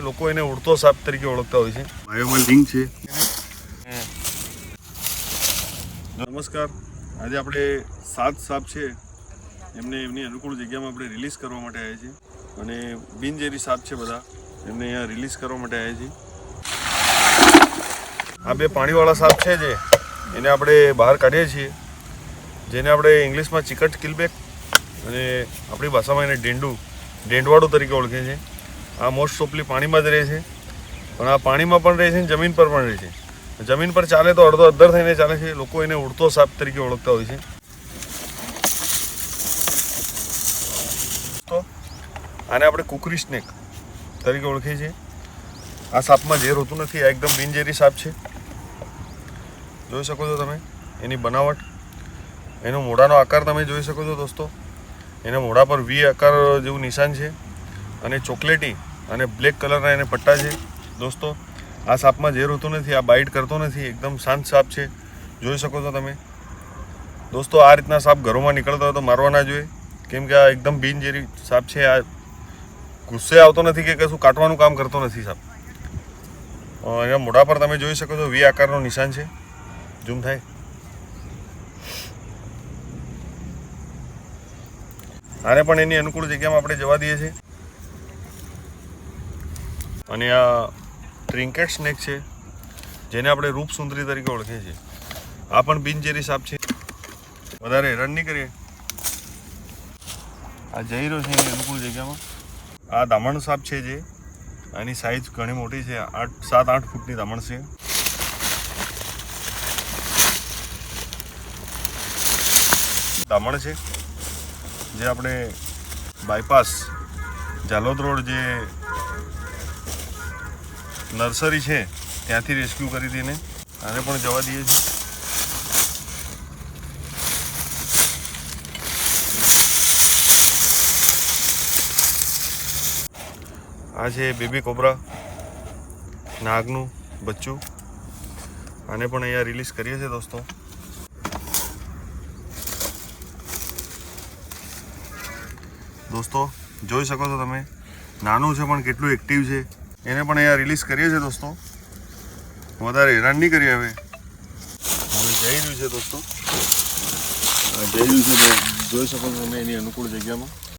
લોકો એને ઉડતો સાપ તરીકે ઓળખતા હોય છે. બાયોમાં લિંક છે. નમસ્કાર. આજે આપણે સાત સાપ છે. એમને એમની અનુકૂળ જગ્યામાં આપણે રિલીઝ કરવા માટે આવ્યા છીએ. અને બિનઝેરી સાપ છે બધા. એમને અહીંયા રિલીઝ કરવા માટે આવ્યા છીએ. આ બે પાણીવાળા સાપ છે જે. એને આપણે બહાર કાઢીએ છીએ. જેને આપણે ઇંગ્લિશમાં ચિકટ કિલબેક અને આપણી ભાષામાં એને ડેંડુ ડેંડવાડું તરીકે ઓળખે છે. આ મોસ્ટ ઓફલી પાણીમાં જ રહે છે. પણ આ પાણીમાં પણ રહે છે ને જમીન પર પણ રહે છે. જમીન પર ચાલે તો અડધો અદ્ધર થઈને ચાલે છે. લોકો એને ઉડતો સાપ તરીકે ઓળખતા હોય છે. તો આને આપણે કુકરી સ્નેક તરીકે ઓળખીએ છીએ. આ સાપમાં ઝેર હોતું નથી. આ એકદમ બિનઝેરી સાપ છે. જોઈ શકો છો તમે એની બનાવટ. એનો મોઢાનો આકાર તમે જોઈ શકો છો દોસ્તો. એના મોઢા પર વી આકાર જેવું નિશાન છે. અને ચોકલેટી અને બ્લેક કલરના એને પટ્ટા છે. દોસ્તો, આ સાપમાં ઝેર હોતું નથી, આ બાઇટ કરતો નથી, એકદમ શાંત સાપ છે. જોઈ શકો છો તમે. દોસ્તો, આ રીતના સાપ ઘરોમાં નીકળતા હોય તો મારવા ના જોઈએ. કેમ કે આ એકદમ બિનજેરી સાપ છે. આ ગુસ્સે આવતો નથી કે કશું કાટવાનું કામ કરતો નથી સાપ. એના મોઢા પર તમે જોઈ શકો છો, વી આકારનો નિશાન છે. ઝૂમ થાય. આને પણ એની અનુકૂળ જગ્યામાં આપણે જવા દઈએ છીએ. અને આ ટ્રિન્કેટ સ્નેક છે, જેને આપણે રૂપસુંદરી તરીકે ઓળખીએ છીએ. આ પણ બિનજેરી સાપ છે. વધારે હેરાન નહીં કરીએ. આ જઈ રહ્યો છે એની અનુકૂળ જગ્યામાં. આ દામણ સાપ છે જે. આની સાઈઝ ઘણી મોટી છે. આઠ, સાત, આઠ ફૂટની દામણ છે. દામણ છે, જે આપણે બાયપાસ જાલોદ રોડ જે નર્સરી છે, ત્યાંથી રેસ્ક્યુ કરી દઈને આને પણ જવા દઈએ છીએ. આ છે બેબી કોબરા, નાગનું બચ્ચું. આને પણ અહીંયા રિલીઝ કરીએ છીએ દોસ્તો. દોસ્તો, જોઈ શકો છો તમે, નાનું છે પણ કેટલું એક્ટિવ છે. એને પણ અહીંયા રિલીઝ કરીએ છીએ દોસ્તો. વધારે હેરાન નહીં કરીએ હવે. હવે જઈ રહ્યું છે દોસ્તો. જઈ રહ્યું છે જોઈ શકો છો તમે એની અનુકૂળ જગ્યામાં.